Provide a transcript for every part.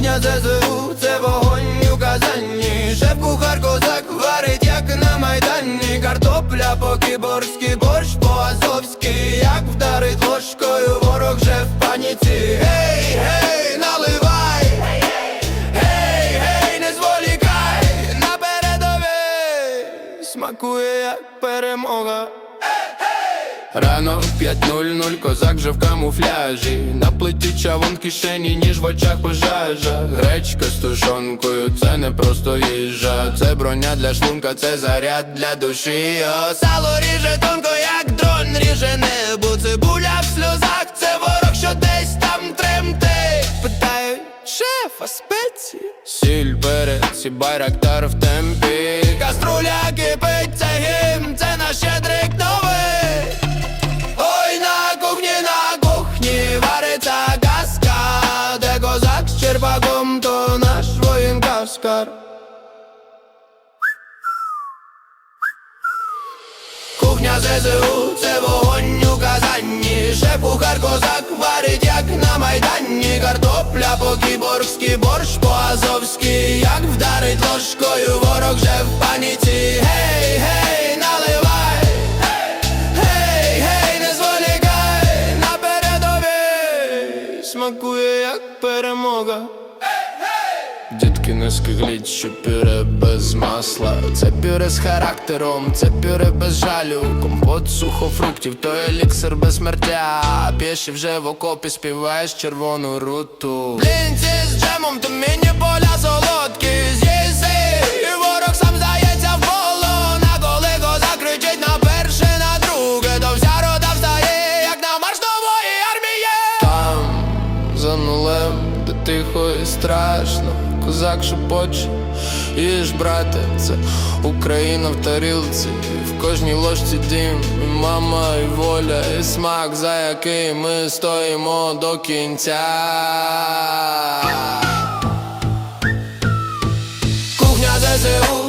Кухня ЗСУ, це вогонь у казанні. Шеф кухар козак як на майдані Картопля по-кіборськи, борщ по-азовськи. Як вдарить ложкою, ворог же в паніці. Гей, гей, наливай! Гей, гей, не зволікай! На передовій Смакує, як перемога Рано в 5.00 козак же в камуфляжі. На плиті чавун кишені, ніж в очах пожежа. Гречка з тушонкою, це не просто їжа. Це броня для шлунка, це заряд для душі. О, Сало ріже тонко, як дрон ріже небо. Цибуля в сльозах, це ворог, що десь там тремтить. Питають, шеф, а спеції? Сіль, перець і байрактар в темпі. Каструля кипить, це воїн Кухня ЗСУ, це вогонь у казанні Шеф-кухар козак варить, як на майдані Картопля по-кіборськи, борщ по-азовськи Як вдарить ложкою, ворог же в паніці Гей, гей, наливай Гей, гей, не зволікай на Смакує, як перемога Дітки не скигліть, що пюре без масла. Це пюре з характером, це пюре без жалю. Компот сухофруктів, то еліксир без смертя. Піші вже в окопі співаєш червону руту. Блінці з джемом, то міні де тихо і страшно, козак шепоче, їж, брате, це Україна в тарілці, в кожній ложці дім, і мама, і воля, і смак, за який ми стоїмо до кінця. Кухня ЗСУ,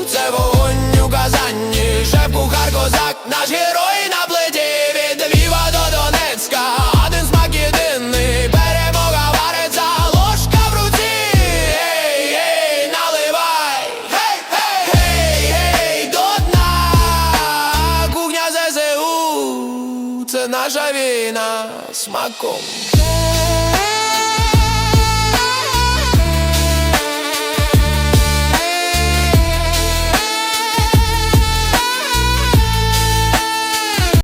це наша війна смаком